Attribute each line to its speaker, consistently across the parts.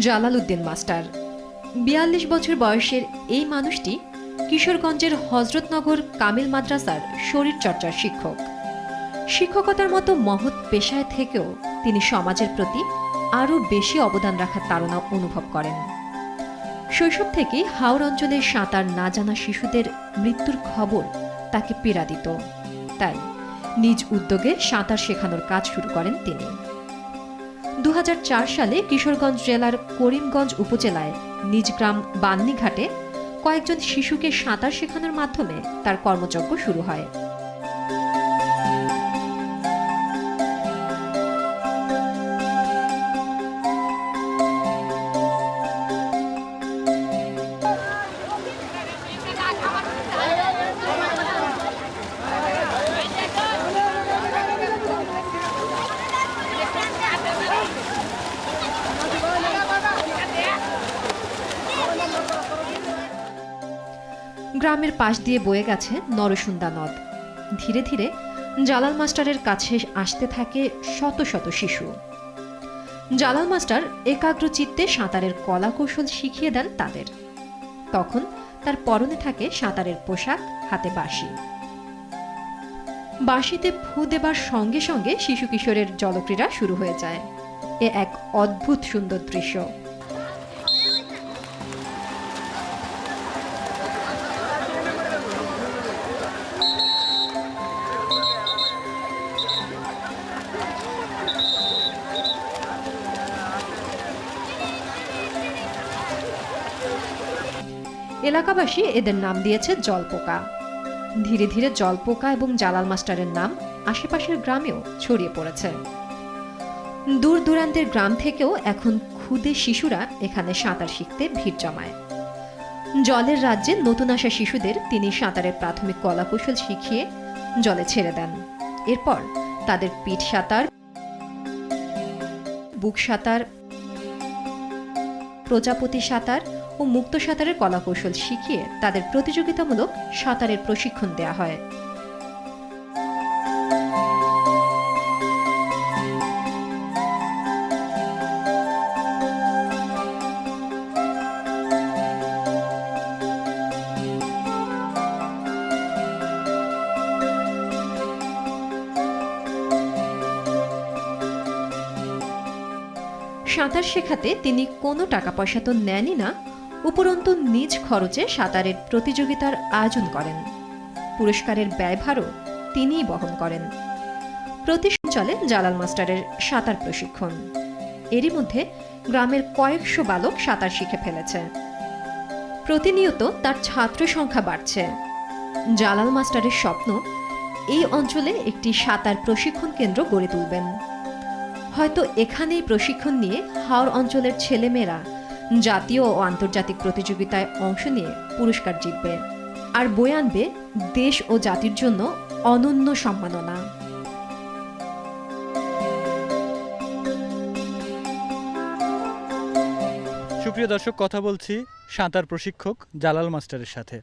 Speaker 1: Jalal Uddin master. বিয়াল্লিশ বছর বয়সের এই মানুষটি কিশোরগঞ্জের হজরতনগর কামিল মাদ্রাসার শরীর চর্চার শিক্ষক। শিক্ষকতার মতো মহৎ পেশায় থেকেও তিনি সমাজের প্রতি আরও বেশি অবদান রাখার তাড়না অনুভব করেন। শৈশব থেকেই হাওড় অঞ্চলের সাঁতার না জানা শিশুদের মৃত্যুর খবর তাকে পীড়া দিত। তাই নিজ উদ্যোগে সাঁতার শেখানোর কাজ শুরু করেন তিনি। দু হাজার চার সালে কিশোরগঞ্জ জেলার করিমগঞ্জ উপজেলায় নিজ গ্রাম বান্নিঘাটে কয়েকজন শিশুকে সাঁতার শেখানোর মাধ্যমে তার কর্মযজ্ঞ শুরু হয়। গ্রামের পাশ দিয়ে বয়ে গেছে নরসুন্দা নদ। ধীরে ধীরে জালাল মাস্টারের কাছে আসতে থাকে শত শত শিশু। জালাল মাস্টার একাগ্র চিত্তে সাঁতারের কলা কৌশল শিখিয়ে দেন তাদের। তখন তার পরনে থাকে সাঁতারের পোশাক, হাতে বাঁশি। বাঁশিতে ফু দেবার সঙ্গে সঙ্গে শিশু কিশোরের জলক্রীড়া শুরু হয়ে যায়। এ এক অদ্ভুত সুন্দর দৃশ্য। এলাকাবাসী এদের নাম দিয়েছে জলপোকা। ধীরে ধীরে জলপোকা এবং জালাল মাস্টারের নাম আশেপাশের গ্রামেও ছড়িয়ে পড়েছে। দূর দূরান্তের গ্রাম থেকেও এখন ক্ষুদে শিশুরা এখানে সাঁতার শিখতে ভিড় জমায়। জলের রাজ্যে নতুন আসা শিশুদের তিনি সাঁতারের প্রাথমিক কলাকৌশল শিখিয়ে জলে ছেড়ে দেন। এরপর তাদের পিঠ সাঁতার, বুক সাঁতার, প্রজাপতি সাঁতার ও মুক্ত সাঁতারের কলাকৌশল শিখিয়ে তাদের প্রতিযোগিতামূলক সাঁতারের প্রশিক্ষণ দেওয়া হয়। সাঁতার শেখাতে তিনি কোনো টাকা পয়সা তো নেনই না উপরন্তু নিজ খরচে সাঁতারের প্রতিযোগিতার আয়োজন করেন। পুরস্কারের ব্যয়ভারও তিনিই বহন করেন। প্রতি চলে জালাল মাস্টারের সাঁতার প্রশিক্ষণ। এরই মধ্যে গ্রামের কয়েকশো বালক সাঁতার শিখে ফেলেছে। প্রতিনিয়ত তার ছাত্র সংখ্যা বাড়ছে। জালাল মাস্টারের স্বপ্ন, এই অঞ্চলে একটি সাঁতার প্রশিক্ষণ কেন্দ্র গড়ে তুলবেন। হয়তো এখানেই প্রশিক্ষণ নিয়ে হাওড় অঞ্চলের ছেলেমেয়েরা জাতীয় ও আন্তর্জাতিক প্রতিযোগিতায় অংশ নিয়ে পুরস্কার জিতবে। আর বয়ে আনবে দেশ ও জাতির জন্য অনন্য সম্মাননা।
Speaker 2: সুপ্রিয় দর্শক কথা বলছি সাঁতার প্রশিক্ষক জালাল মাস্টারের সাথে।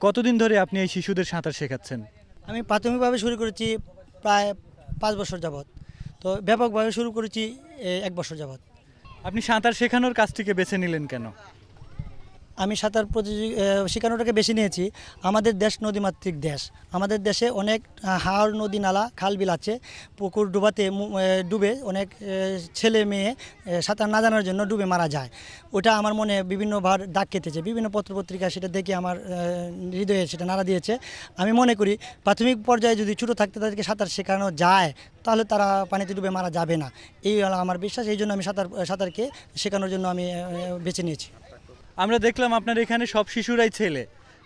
Speaker 2: কতদিন ধরে আপনি এই শিশুদের সাঁতার শেখাচ্ছেন?
Speaker 3: আমি প্রাথমিকভাবে শুরু করেছি প্রায় পাঁচ বছর যাবৎ। তো ব্যাপকভাবে শুরু করেছি এ, এক বছর যাবৎ।
Speaker 2: আপনি সাঁতার শেখানোর কাজটিকে বেছে নিলেন কেন?
Speaker 3: আমি সাঁতার প্রতিযোগী শেখানোটাকে বেছে নিয়েছি। আমাদের দেশ নদীমাতৃক দেশ। আমাদের দেশে অনেক হাওড় নদী, নালা, খাল বিল আছে পুকুর ডুবাতে ডুবে অনেক ছেলে মেয়ে সাঁতার না জানার জন্য ডুবে মারা যায়। ওটা আমার মনে বিভিন্নবার দাগ কেটেছে। বিভিন্ন পত্রপত্রিকা সেটা দেখে আমার হৃদয়ে সেটা নাড়া দিয়েছে। আমি মনে করি, প্রাথমিক পর্যায়ে যদি ছোটো থাকতে তাদেরকে সাঁতার শেখানো যায়, তাহলে তারা পানিতে ডুবে মারা যাবে না। এই হলো আমার বিশ্বাস। এই জন্য আমি সাঁতার, সাঁতারকে শেখানোর জন্য আমি বেছে নিয়েছি।
Speaker 2: আমরা দেখলাম আপনার এখানে সব শিশুরাই ছেলে।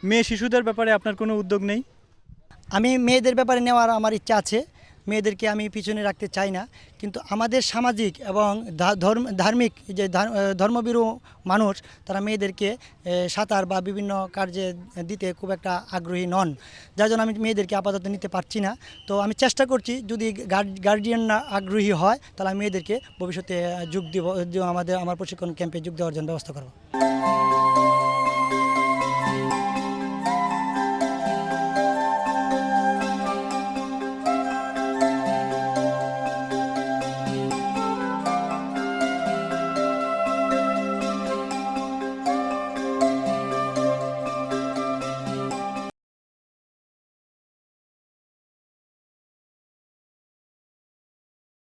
Speaker 2: মেয়ে শিশুদের ব্যাপারে আপনার কোনো উদ্যোগ নেই?
Speaker 3: আমি মেয়েদের ব্যাপারে নেওয়ার আমার ইচ্ছা আছে। মেয়েদেরকে আমি পিছনে রাখতে চাই না। কিন্তু আমাদের সামাজিক এবং ধর্ম, ধার্মিক যে ধর্মবিরু মানুষ, তারা মেয়েদেরকে সাঁতার বা বিভিন্ন কার্যে দিতে খুব একটা আগ্রহী নন। যার জন্য আমি মেয়েদেরকে আপাতত নিতে পারছি না। তো আমি চেষ্টা করছি, যদি গার্জিয়ানরা আগ্রহী হয়, তাহলে আমি মেয়েদেরকে ভবিষ্যতে যোগ দিব আমাদের, আমার প্রশিক্ষণ ক্যাম্পে যোগ দেওয়ার জন্য ব্যবস্থা করব।